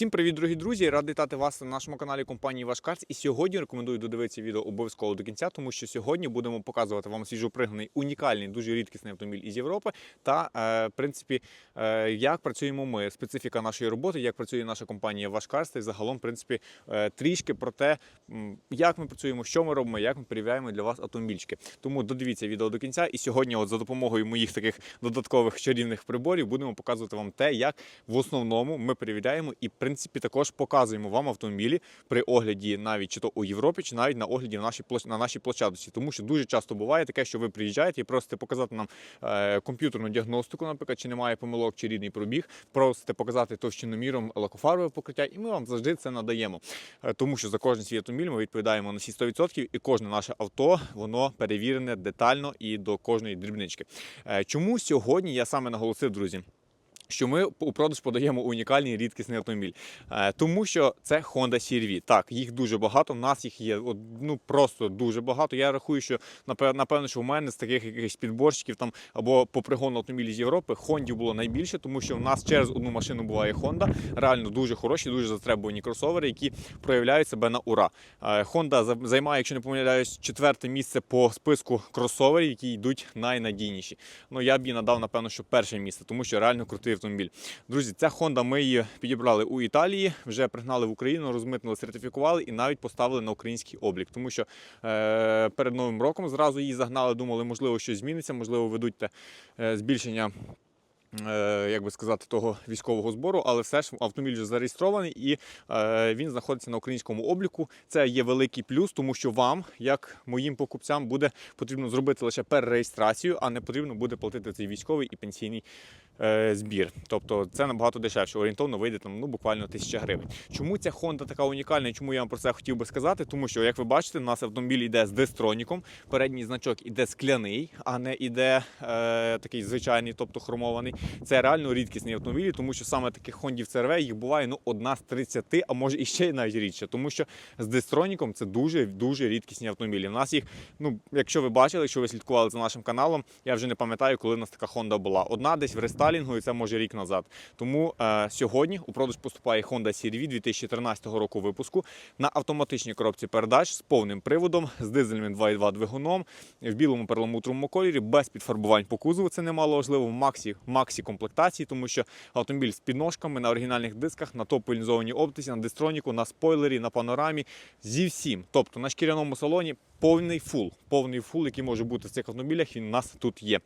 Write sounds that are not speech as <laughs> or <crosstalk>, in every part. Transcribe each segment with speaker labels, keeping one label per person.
Speaker 1: Всім привіт, дорогі друзі! Радий вітати вас на нашому каналі компанії Вашкарс. І сьогодні рекомендую додивитися відео обов'язково до кінця, тому що сьогодні будемо показувати вам свіжопригнаний, унікальний, дуже рідкісний автомобіль із Європи. Та, е, в принципі, е, як працюємо ми, специфіка нашої роботи, як працює наша компанія Вашкарс, та й загалом, в принципі, е, трішки про те, як ми працюємо, що ми робимо, як ми перевіряємо для вас автомобільчики. Тому додивіться відео до кінця. І сьогодні, от за допомогою моїх таких додаткових чарівних приборів, будемо показувати вам те, як в основному ми перевіряємо і, в принципі, також показуємо вам автомобілі при огляді навіть чи то у Європі, чи навіть на огляді в нашій на нашій площадці. Тому що дуже часто буває таке, що ви приїжджаєте і просите показати нам е, комп'ютерну діагностику, наприклад, чи немає помилок, чи рідний пробіг, просите показати товщиноміром лакофарове покриття, і ми вам завжди це надаємо. Е, Тому що за кожен свій автомобіль ми відповідаємо на всі 100%, і кожне наше авто воно перевірене детально і до кожної дрібнички. Е, Чому сьогодні я саме наголосив, друзі? Що ми у продаж подаємо унікальний рідкісний автомобіль, Е, тому що це Honda CR-V. Так, їх дуже багато. В нас їх є ну просто дуже багато. Я рахую, що напевно, що в мене з таких якихось підборщиків там або по пригону автомобілів з Європи Хондів було найбільше, тому що в нас через одну машину буває Honda. Реально дуже хороші, дуже затребувані кросовери, які проявляють себе на ура. Е, Honda займає, якщо не помиляюсь, четверте місце по списку кросоверів, які йдуть найнадійніші. Ну я б їй надав, напевно, що перше місце, тому що реально крутий автомобіль. Друзі, ця Honda ми її підібрали у Італії, вже пригнали в Україну, розмитнили, сертифікували і навіть поставили на український облік. Тому що е, перед новим роком зразу її загнали, думали, можливо, щось зміниться, можливо, ведуть те е, збільшення. Е, Як би сказати, того військового збору, але все ж автомобіль вже зареєстрований і е, він знаходиться на українському обліку. Це є великий плюс, тому що вам, як моїм покупцям, буде потрібно зробити лише перереєстрацію, а не потрібно буде платити цей військовий і пенсійний е, збір. Тобто це набагато дешевше. Орієнтовно вийде там ну буквально тисяча гривень. Чому ця Honda така унікальна? і Чому я вам про це хотів би сказати? Тому що, як ви бачите, у нас автомобіль йде з дестроніком. Передній значок іде скляний, а не іде е, такий звичайний, тобто хромований. Це реально рідкісні автомобілі, тому що саме таких Хондів CR-V їх буває ну одна з 30, а може і ще навіть рідше. Тому що з дестроніком це дуже дуже рідкісні автомобілі. У нас їх, ну якщо ви бачили, якщо ви слідкували за нашим каналом, я вже не пам'ятаю, коли у нас така Honda була. Одна десь в рестайлінгу, і це може рік назад. Тому е, сьогодні у продаж поступає Honda CR-V 2013 року випуску на автоматичній коробці передач з повним приводом, з дизельним 2.2 двигуном, в білому перламутровому кольорі, без підфарбувань по кузову. Це немало важливо в максі, максі комплектації, тому що автомобіль з підножками на оригінальних дисках, на топ-полінзованій оптиці, на дистроніку, на спойлері, на панорамі зі всім. Тобто на шкіряному салоні повний фул. Повний фул, який може бути в цих автомобілях, він у нас тут є.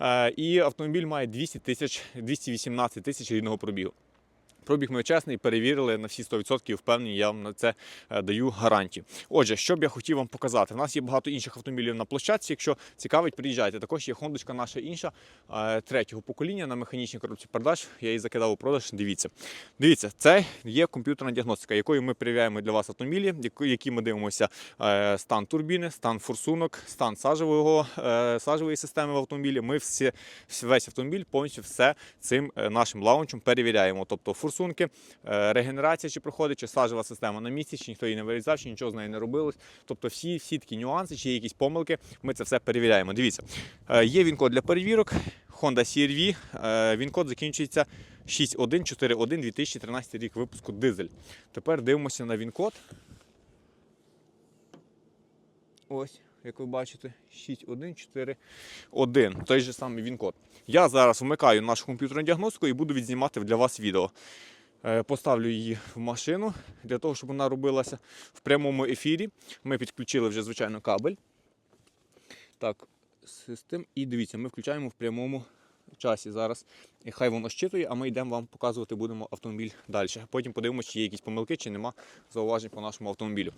Speaker 1: Е, І автомобіль має 200 тисяч, 218 тисяч рідного пробігу. Пробіг ми чесний, перевірили на всі 100% і впевнені, я вам на це е, даю гарантію. Отже, що б я хотів вам показати? У нас є багато інших автомобілів на площадці. Якщо цікавить, приїжджайте. Також є хондочка наша інша е, третього покоління на механічній коробці продаж. Я її закидав у продаж. Дивіться. Дивіться, це є комп'ютерна діагностика, якою ми перевіряємо для вас автомобілі, які ми дивимося е, стан турбіни, стан форсунок, стан сажевого, сажевої системи в автомобілі. Ми всі, весь автомобіль повністю все цим нашим лаунчем перевіряємо. Тобто форсунки, е, регенерація чи проходить, чи сажева система на місці, чи ніхто її не вирізав, чи нічого з нею не робилось. Тобто всі, всі такі нюанси, чи є якісь помилки, ми це все перевіряємо. Дивіться, е, є він код для перевірок. Honda CR-V, е, він код закінчується 6141 2013 рік випуску дизель. Тепер дивимося на він код. Ось, як ви бачите, 6141. Той же самий він код. Я зараз вмикаю нашу комп'ютерну діагностику і буду відзнімати для вас відео. Е, Поставлю її в машину для того, щоб вона робилася в прямому ефірі. Ми підключили вже, звичайно, кабель. Так, систем. І дивіться, ми включаємо в прямому часі зараз. І хай воно щитує, а ми йдемо вам показувати будемо автомобіль далі. Потім подивимося, чи є якісь помилки, чи нема зауважень по нашому автомобілю.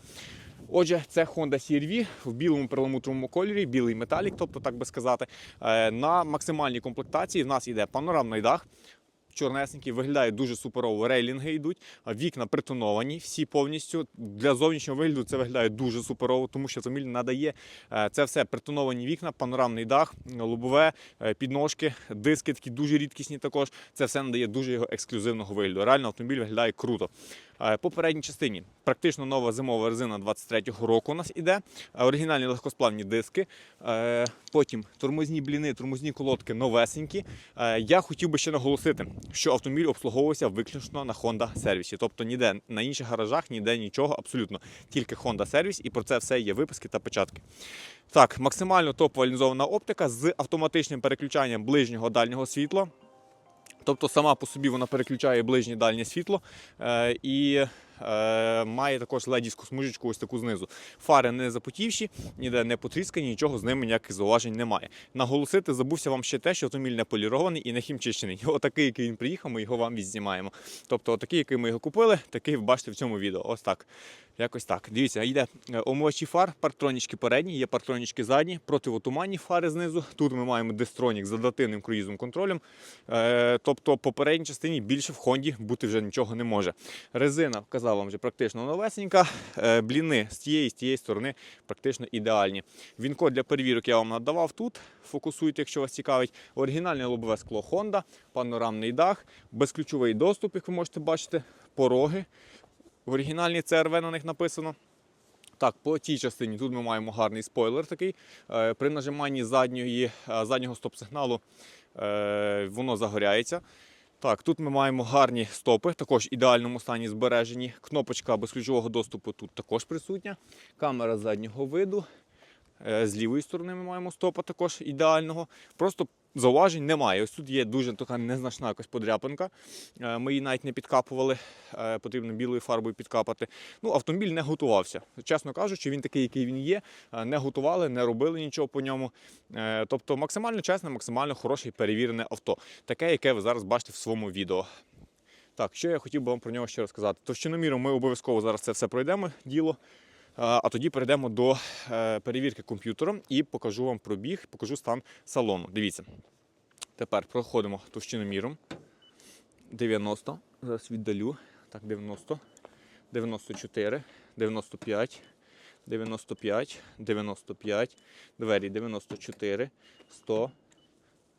Speaker 1: Отже, це Honda CR-V в білому перламутровому кольорі, білий металік, тобто так би сказати. Е, На максимальній комплектації в нас йде панорамний дах. Чорнесенький, виглядає дуже суперово. Рейлінги йдуть, вікна притоновані, всі повністю. Для зовнішнього вигляду це виглядає дуже суперово, тому що автомобіль надає е, це все притоновані вікна, панорамний дах, лобове, е, підножки, диски такі дуже рідкісні також. Це все надає дуже його ексклюзивного вигляду. Реально автомобіль виглядає круто. Е, По передній частині практично нова зимова резина 23-го року у нас іде. Е, Оригінальні легкосплавні диски. Е, Потім тормозні бліни, тормозні колодки новесенькі. Я хотів би ще наголосити, що автомобіль обслуговувався виключно на Honda сервісі. Тобто ніде на інших гаражах, ніде нічого, абсолютно. Тільки Honda сервіс, і про це все є виписки та печатки. Так, максимально топова лінзована оптика з автоматичним переключанням ближнього дальнього світла. Тобто сама по собі вона переключає ближнє дальнє світло е, і е, має також ледівську смужечку ось таку знизу. Фари не запотівші, ніде не потріскані, нічого з ними ніяких зауважень немає. Наголосити забувся вам ще те, що автомобіль не полірований і не хімчищений. <laughs> Отакий, який він приїхав, ми його вам відзнімаємо. Тобто, отакий, який ми його купили, такий ви бачите в цьому відео. Ось так. Якось так. Дивіться, йде е, омивачі фар, партронічки передні, є партронічки задні, противотуманні фари знизу. Тут ми маємо дистронік з адаптивним круїзовим контролем. Е, тобто по передній частині більше в Хонді бути вже нічого не може. Резина, вказав вам вже практично новесенька. Е, бліни з тієї з тієї сторони практично ідеальні. Він-код для перевірок я вам надавав тут. Фокусуйте, якщо вас цікавить. Оригінальне лобове скло Honda, панорамний дах, безключовий доступ, як ви можете бачити, пороги. В оригінальній CRV на них написано. Так, по тій частині тут ми маємо гарний спойлер такий. Е, При нажиманні задньої, е, заднього стоп-сигналу е, воно загоряється. Так, тут ми маємо гарні стопи, також в ідеальному стані збережені. Кнопочка безключового доступу тут також присутня. Камера заднього виду. З лівої сторони ми маємо стопа також ідеального. Просто зауважень немає. Ось тут є дуже така незначна якась подряпинка. Е, Ми її навіть не підкапували. Е, Потрібно білою фарбою підкапати. Ну, автомобіль не готувався. Чесно кажучи, він такий, який він є. Е, Не готували, не робили нічого по ньому. Тобто максимально чесне, максимально хороше перевірене авто. Таке, яке ви зараз бачите в своєму відео. Так, що я хотів би вам про нього ще розказати. Товщиноміром ми обов'язково зараз це все пройдемо діло. А а тоді перейдемо до е, перевірки комп'ютером і покажу вам пробіг, покажу стан салону. Дивіться. Тепер проходимо товщиноміром. 90. Зараз віддалю. Так, 90, 94, 95, 95, 95, двері 94, 100,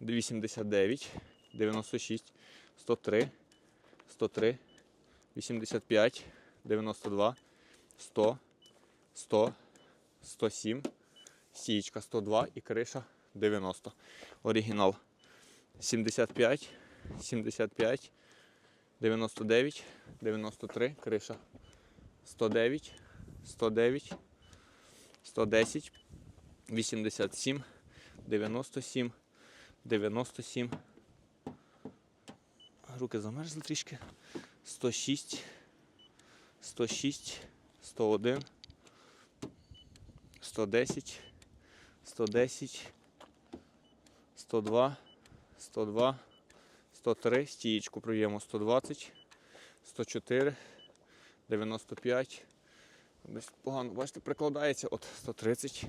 Speaker 1: 89, 96, 103, 103, 85, 92, 100, 100, 107, стієчка 102 і криша 90. Оригінал 75, 75, 99, 93, криша 109, 109, 110, 87, 97, 97. Руки замерзли трішки. 106, 106, 101, 110, 110, 102, 102, 103, стієчку проємо 120, 104, 95. Десь погано, бачите, прикладається от 130,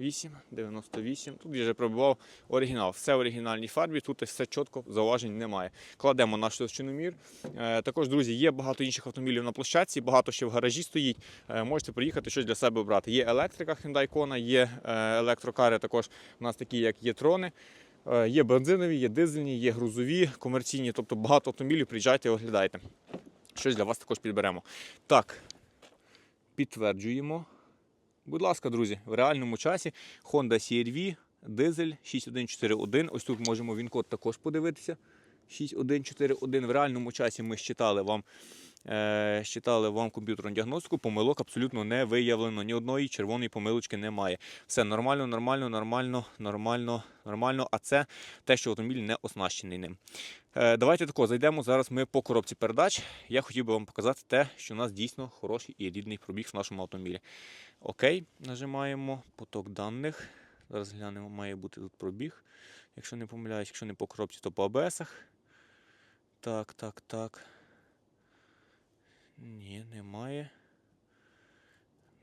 Speaker 1: 98, 98. Тут вже пробував оригінал. Все в оригінальній фарбі, тут все чітко, зауважень немає. Кладемо наш товщиномір. Е, також, друзі, є багато інших автомобілів на площадці, багато ще в гаражі стоїть. Е, можете приїхати щось для себе обрати. Є електрика Hyundai Kona, є е, електрокари, також у нас такі, як є трони. Є бензинові, є дизельні, є грузові, комерційні, тобто багато автомобілів, приїжджайте, оглядайте. Щось для вас також підберемо. Так, підтверджуємо. Будь ласка, друзі, в реальному часі Honda CR-V, дизель 6141. Ось тут можемо він-код також подивитися. 6141. В реальному часі ми считали вам, щитали вам комп'ютерну діагностику. Помилок абсолютно не виявлено. Ні одної червоної помилочки немає. Все нормально, нормально, нормально, нормально, нормально. А це те, що автомобіль не оснащений ним. Е, Давайте тако, зайдемо зараз ми по коробці передач. Я хотів би вам показати те, що у нас дійсно хороший і рідний пробіг в нашому автомобілі. Окей, нажимаємо поток даних. Зараз глянемо, має бути тут пробіг. Якщо не помиляюсь, якщо не по коробці, то по АБСах. Так, так, так. Ні, немає.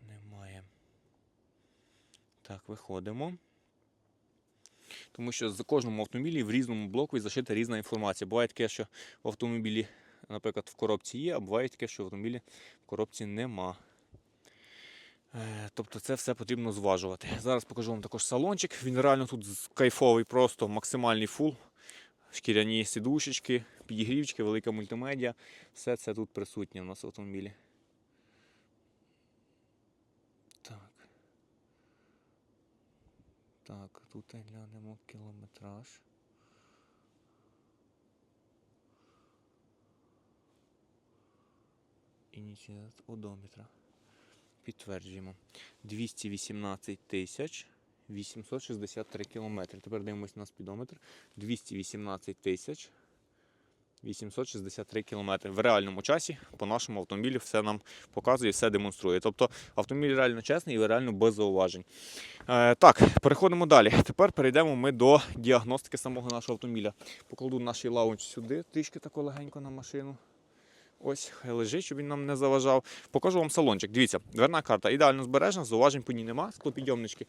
Speaker 1: Немає. Так, виходимо. Тому що за кожному автомобілі в різному блоку зашита різна інформація. Буває таке, що в автомобілі, наприклад, в коробці є, а буває таке, що в автомобілі в коробці нема. Е, Тобто це все потрібно зважувати. Зараз покажу вам також салончик. Він реально тут кайфовий, просто максимальний фул. Шкіряні сідушечки, підігрівчики, велика мультимедіа. Все це тут присутнє в нас в автомобілі. Так. Так, тут глянемо кілометраж. Ініціат одометра. Підтверджуємо. 218 тисяч 863 кілометри. Тепер дивимося на спідометр. 218 тисяч 863 кілометри. В реальному часі по нашому автомобілю все нам показує, все демонструє. Тобто автомобіль реально чесний і реально без зауважень. Е, так, переходимо далі. Тепер перейдемо ми до діагностики самого нашого автомобіля. Покладу наш лаунч сюди, трішки тако легенько на машину. Ось, хай лежить, щоб він нам не заважав. Покажу вам салончик. Дивіться, дверна карта ідеально збережена, зауважень по ній нема. Склопідйомнички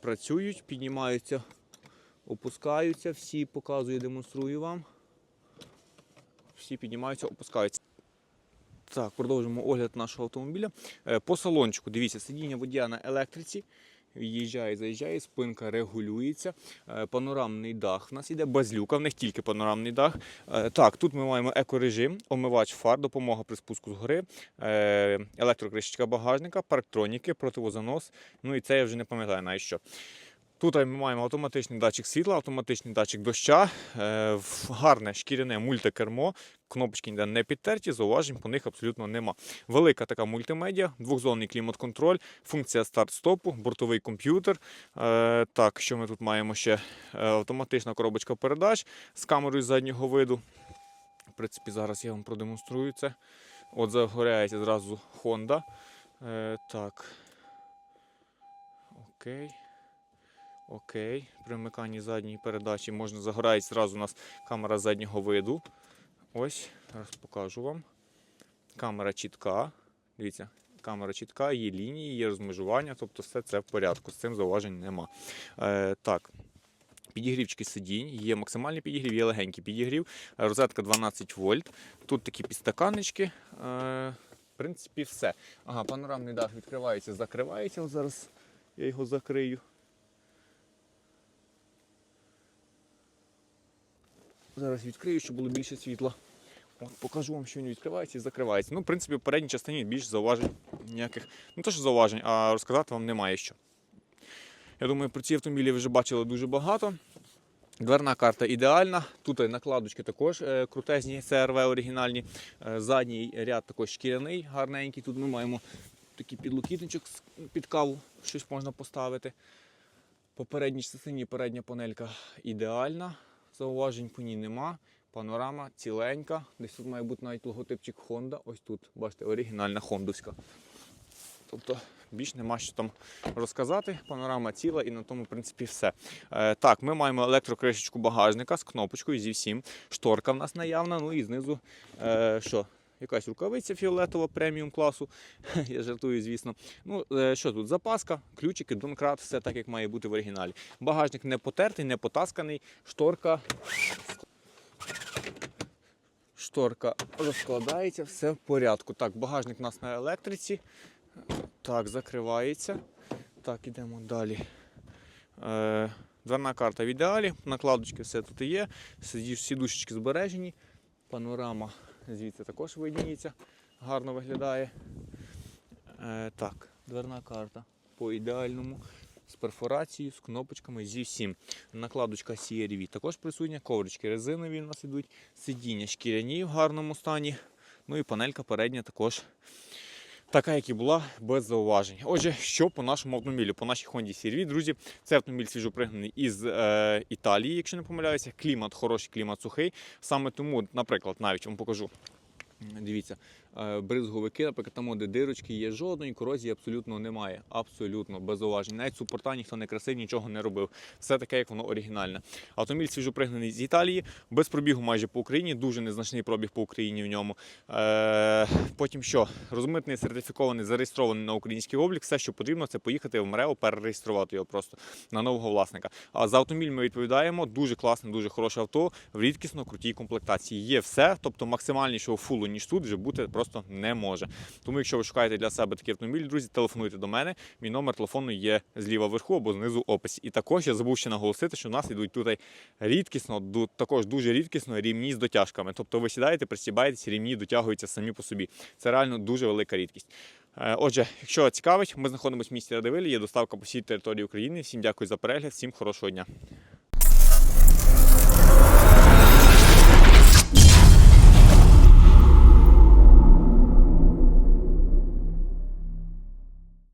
Speaker 1: працюють, піднімаються, опускаються, всі показую, демонструю вам. Всі піднімаються, опускаються. Так, продовжимо огляд нашого автомобіля. Е, По салончику, дивіться, сидіння водія на електриці. В'їжджає, заїжджає, спинка регулюється. Е, Панорамний дах. У нас іде без люка, в них тільки панорамний дах. Е, Так, тут ми маємо екорежим, омивач фар, допомога при спуску згори, е, електрокришечка багажника, парктроніки, противозанос. Ну і це я вже не пам'ятаю навіть що. Тут ми маємо автоматичний датчик світла, автоматичний датчик доща, гарне шкіряне мультикермо, кнопочки ніде не підтерті, зауважень по них абсолютно нема. Велика така мультимедіа, двохзонний клімат-контроль, функція старт-стопу, бортовий комп'ютер. Е, так, що ми тут маємо ще? Е, автоматична коробочка передач з камерою заднього виду. В принципі, зараз я вам продемонструю це. От загоряється зразу Honda. Е, так. Окей. Окей. При вмиканні задньої передачі можна загорається зразу у нас камера заднього виду. Ось, зараз покажу вам. Камера чітка. Дивіться, камера чітка, є лінії, є розмежування, тобто все це в порядку. З цим зауважень нема. Е, так. Підігрівчики сидінь, є максимальний підігрів, є легенький підігрів, Е, розетка 12 вольт. Тут такі підстаканнички. Е, в принципі, все. Ага, панорамний дах відкривається, закривається. Зараз я його закрию. Зараз відкрию, щоб було більше світла. От, покажу вам, що він відкривається і закривається. Ну, в принципі, в передній частині більш зауважень ніяких. Не то, що зауважень, а розказати вам немає що. Я думаю, про ці автомобілі ви вже бачили дуже багато. Дверна карта ідеальна. Тут накладочки також е, крутезні, ЦРВ оригінальні. Е, задній ряд також шкіряний, гарненький. Тут ми маємо такий підлокітничок під каву, щось можна поставити. По передній частині передня панелька ідеальна, зауважень по ній нема. Панорама ціленька. Десь тут має бути навіть логотипчик Honda. Ось тут, бачите, оригінальна хондовська. Тобто більш нема що там розказати. Панорама ціла і на тому, в принципі, все. Е, так, ми маємо електрокришечку багажника з кнопочкою зі всім. Шторка в нас наявна. Ну і знизу е, що? Якась рукавиця фіолетова преміум класу. <laughs> Я жартую, звісно. Ну, е, що тут? Запаска, ключики, донкрат, все так, як має бути в оригіналі. Багажник не потертий, не потасканий. Шторка. Шторка розкладається, все в порядку. Так, багажник у нас на електриці. Так, закривається. Так, ідемо далі. Е, дверна карта в ідеалі, накладочки все тут є. Сідушечки збережені. Панорама звідси також видніється, гарно виглядає. Е, так, дверна карта по ідеальному. З перфорацією, з кнопочками, зі всім. Накладочка CRV також присутня, коврички резинові у нас ідуть, сидіння шкіряні в гарному стані. Ну і панелька передня також така, як і була, без зауважень. Отже, що по нашому автомобілю, по нашій Honda CR-V, друзі, це автомобіль свіжопригнаний із е, Італії, якщо не помиляюся. Клімат хороший, клімат сухий. Саме тому, наприклад, навіть вам покажу. Дивіться, бризговики, наприклад, там, де дирочки є, жодної корозії абсолютно немає. Абсолютно без зауважень. Навіть супорта ніхто не красив, нічого не робив. Все таке, як воно оригінальне. Автомобіль свіжопригнаний з Італії, без пробігу майже по Україні, дуже незначний пробіг по Україні в ньому. Е, потім що? Розмитний, сертифікований, зареєстрований на український облік. Все, що потрібно, це поїхати в МРЕО, перереєструвати його просто на нового власника. А за автомобіль ми відповідаємо. Дуже класне, дуже хороше авто в рідкісно крутій комплектації. Є все, тобто максимальнішого фулу, ніж тут, вже бути просто не може. Тому, якщо ви шукаєте для себе такий автомобіль, друзі, телефонуйте до мене. Мій номер телефону є зліва вверху або знизу описі. І також я забув ще наголосити, що в нас йдуть тут рідкісно, також дуже рідкісно рівні з дотяжками. Тобто ви сідаєте, пристібаєтесь, рівні дотягуються самі по собі. Це реально дуже велика рідкість. Е, Отже, якщо цікавить, ми знаходимося в місті Радивилі, є доставка по всій території України. Всім дякую за перегляд, всім хорошого дня.